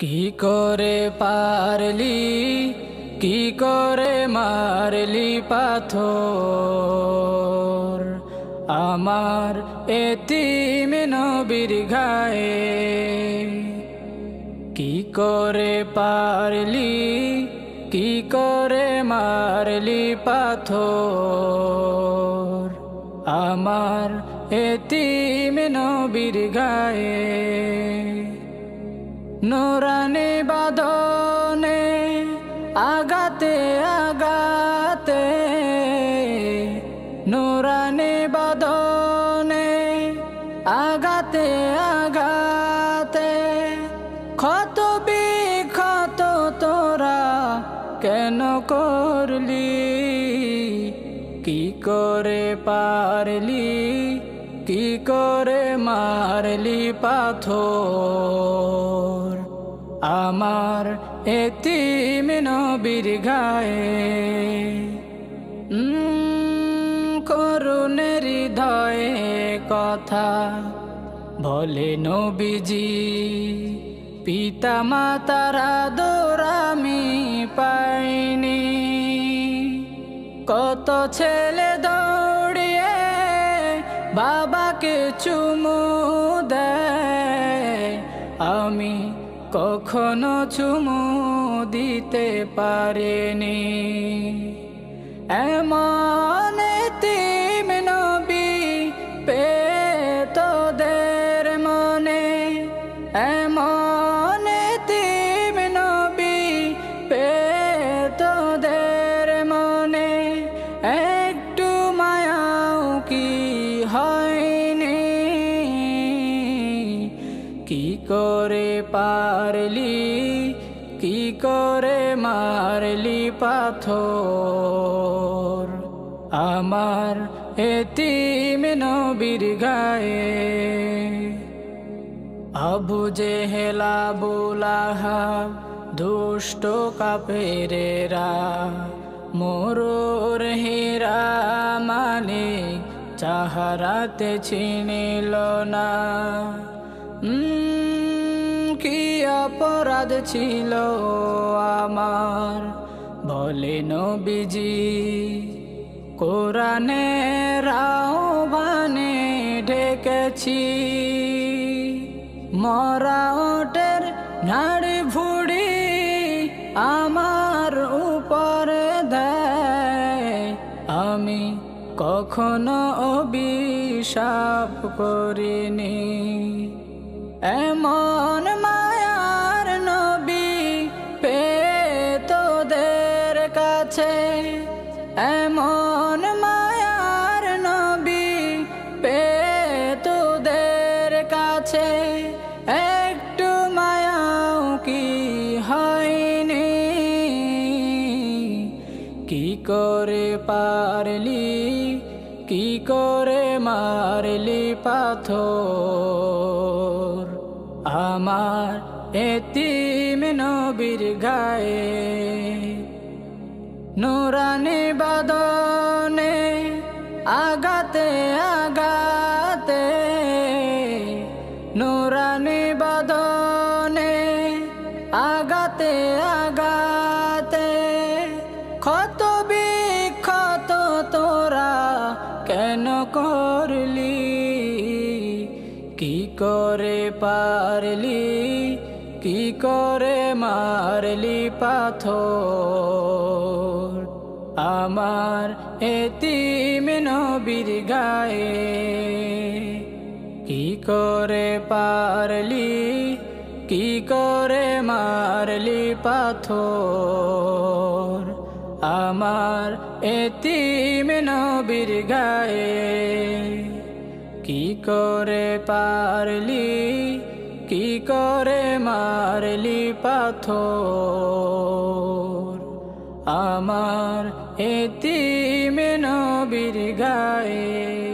কি করে পারলি? কি করে মারলি পাথর? আমার এতিম নবীর গায়ে কি করে পারলি? কি করে মারলি পাথর? আমার এতিম নবীর গায়ে নোরানি বাদনে আগাতে আগাতে। নোরানি বাদনে আগাতে আগাতে। ক্ষত বিক্ষত তোরা কেন করলি? কি করে পারলি? কি করে মারলি পাথর? আমার এতিম নবীর গায়ে করুণের হৃদয়ে কথা বলে নবীজি পিতা মাতারা দোরামি পাইনি। কত ছেলে দৌড়িয়ে বাবাকে চুমু দেয়, আমি কখনো চুমু দিতে পারেনি। এমন করে পারলি? কি করে মারলি পাথর? আমার এতিম নবীর গায়ে আবু জেহেলা বুলাহা দুষ্ট কাপেরেরা, মোরর হীরা মানে চাহারাতে ছিনিল না। কি অপরাধ ছিল আমার? বলে নবীজি কোরআনে রাওবানে ঢেকেছি মরা ওটের নাড়ি ভুড়ি আমার উপরে দেয়। আমি কখনো অভিশাপ করিনি। এমন মায়ার নবী পে তোদের কাছে। এমন মায়ার নবী পে তোদের কাছে। একটু মায়াও কি হয়নি? কি করে পারলি? কি করে মারলি পাথর? আমার এতিম নবীর গায়ে নুরানি বাদনে আগাতে আগাতে নুরানি বাদনে আগাতে আগাতে ক্ষত করে পারলি? কি করে মারলি পাথর? আমার এতিম নবীর গায়ে কি করে পারলি? কি করে মারলি পাথর? আমার এতিম নবীর গায়ে কি করে পারলি? কি করে মারলি পাথর? আমার এতি মেন বীর গায়ে